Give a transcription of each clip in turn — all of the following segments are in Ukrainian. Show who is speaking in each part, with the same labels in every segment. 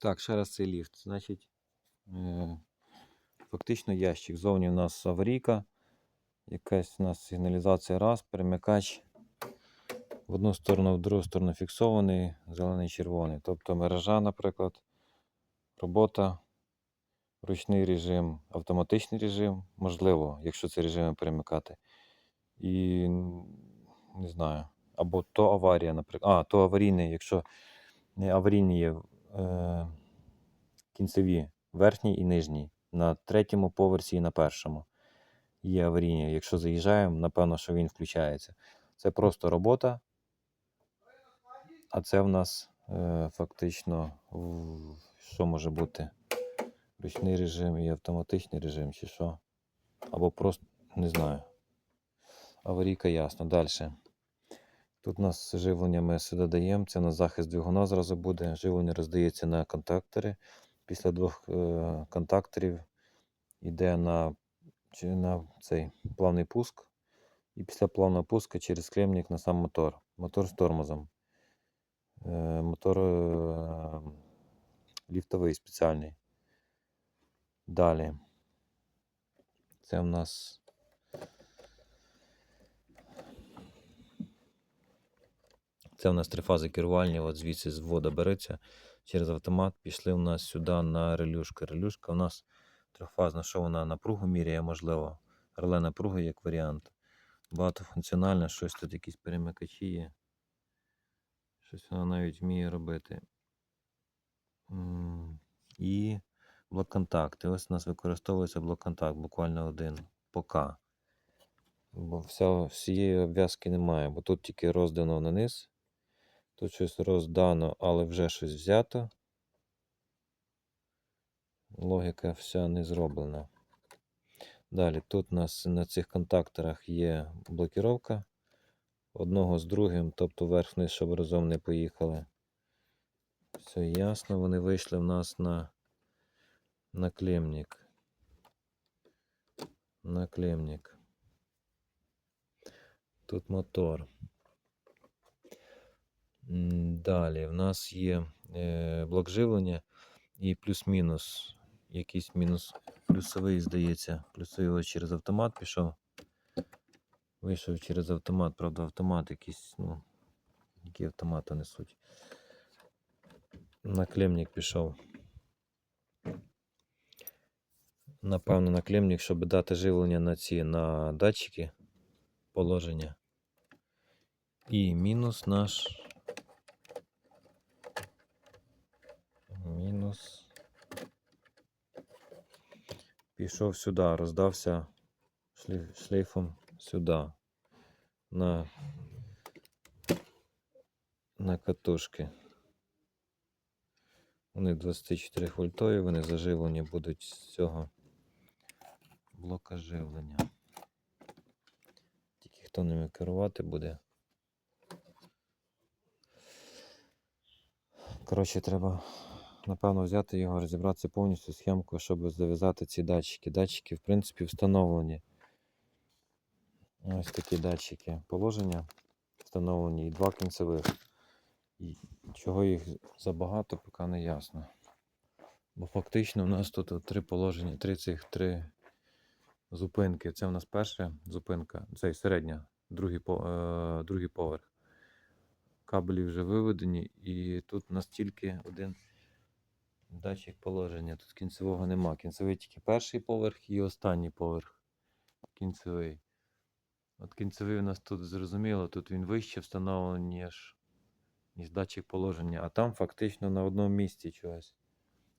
Speaker 1: Так, ще раз цей ліфт. Значить, е, фактично ящик. Зовні у нас аварійка, якась у нас сигналізація раз, перемикач. В одну сторону, в другу сторону фіксований, зелений червоний. Тобто мережа, наприклад, робота, ручний режим, автоматичний режим, можливо, якщо це режими перемикати. І не знаю. Або то аварія, наприклад. А, то аварійний, якщо не аварійні є е, кінцеві, верхній і нижній. На третьому поверсі і на першому. Є аварійні. Якщо заїжджаємо, напевно, що він включається. Це просто робота. А це в нас е, фактично що може бути? Ручний режим і автоматичний режим, чи що? Або просто не знаю. Аварійка ясно. Далі. Тут у нас живлення ми сюди даємо. Це на захист двигуна зразу буде. Живлення роздається на контактори. Після двох е, контакторів йде на, чи на цей плавний пуск. І після плавного пуска через клемник на сам мотор. Мотор з тормозом. Е, мотор е, ліфтовий спеціальний. Далі. Це в нас. Це у нас три фази керування. От звідси з ввода береться через автомат. Пішли у нас сюди на релюшку. Релюшка у нас трьохфазна, що вона напругу міряє, можливо. Реле напруги як варіант. Багатофункціональна, щось тут якісь перемикачі є. Щось вона навіть вміє робити. І блок-контакти. Ось у нас використовується блок-контакт, буквально один. Пока. Бо вся, всієї обв'язки немає, бо тут тільки роздано на низ. Тут щось роздано, але вже щось взято. Логіка вся не зроблена. Далі, тут у нас на цих контакторах є блокіровка одного з другим, тобто верх-вниз, щоб разом не поїхали. Все ясно, вони вийшли в нас на наклемник. Наклемник. Тут мотор. Далі в нас є е, блок живлення і плюс-мінус. Якийсь мінус плюсовий, здається. Плюсовий через автомат пішов. Вийшов через автомат, правда, автомат якийсь, ну, які автомати несуть. Наклемник пішов. Напевно, наклемник, щоб дати живлення на ці на датчики положення. І мінус наш. Мінус. Пішов сюди, роздався шлейф, шлейфом сюди. На, на катушки. Вони 24 вольтові, вони заживлені будуть з цього блока живлення. Тільки хто ними керувати буде. Коротше, треба, напевно, взяти його, розібратися повністю схемку, щоб зав'язати ці датчики. Датчики, в принципі, встановлені. Ось такі датчики положення встановлені і два кінцевих. І чого їх забагато, поки не ясно. Бо фактично у нас тут три положення, три цих три зупинки. Це у нас перша зупинка, цей середня, другий, е, другий поверх. Кабелі вже виведені, і тут у нас тільки один датчик положення. Тут кінцевого нема. Кінцевий тільки перший поверх і останній поверх. Кінцевий. От кінцевий у нас тут зрозуміло, тут він вище встановлений, ніж, ніж датчик положення, а там фактично на одному місці чогось.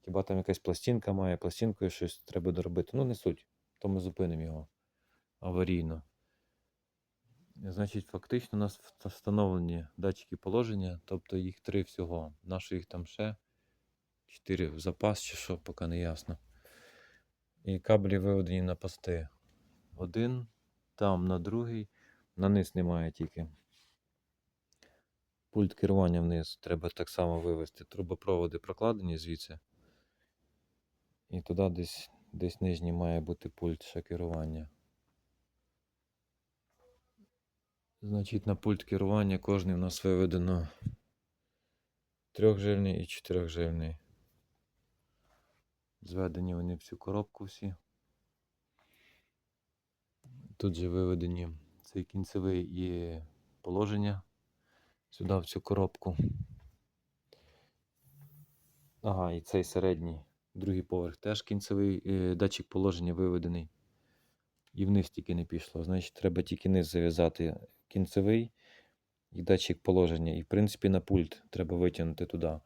Speaker 1: Хіба там якась пластинка має, пластинкою щось треба доробити. Ну, не суть, то ми зупинимо його аварійно. Значить, фактично у нас встановлені датчики положення, тобто їх три всього. Наші їх там ще чотири в запас чи що, поки не ясно. І кабелі виведені на пости. Один, там на другий, на низ немає тільки. Пульт керування вниз треба так само вивести. Трубопроводи прокладені звідси. І туди десь, десь нижній має бути пульт керування. Значить, на пульт керування кожний у нас виведено трьохжильний і чотирьохжильний. Зведені вони в цю коробку всі. Тут же виведені цей кінцевий і положення сюди в цю коробку. Ага, і цей середній, другий поверх теж кінцевий е, датчик положення виведений. І вниз тільки не пішло. Значить, треба тільки низ зав'язати кінцевий і датчик положення. І, в принципі, на пульт треба витягнути туди.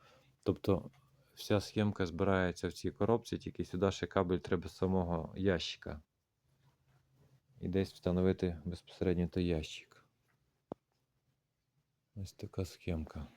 Speaker 1: Тобто вся схемка збирається в цій коробці, тільки сюди ще кабель треба з самого ящика. І десь встановити безпосередньо той ящик. Ось така схемка.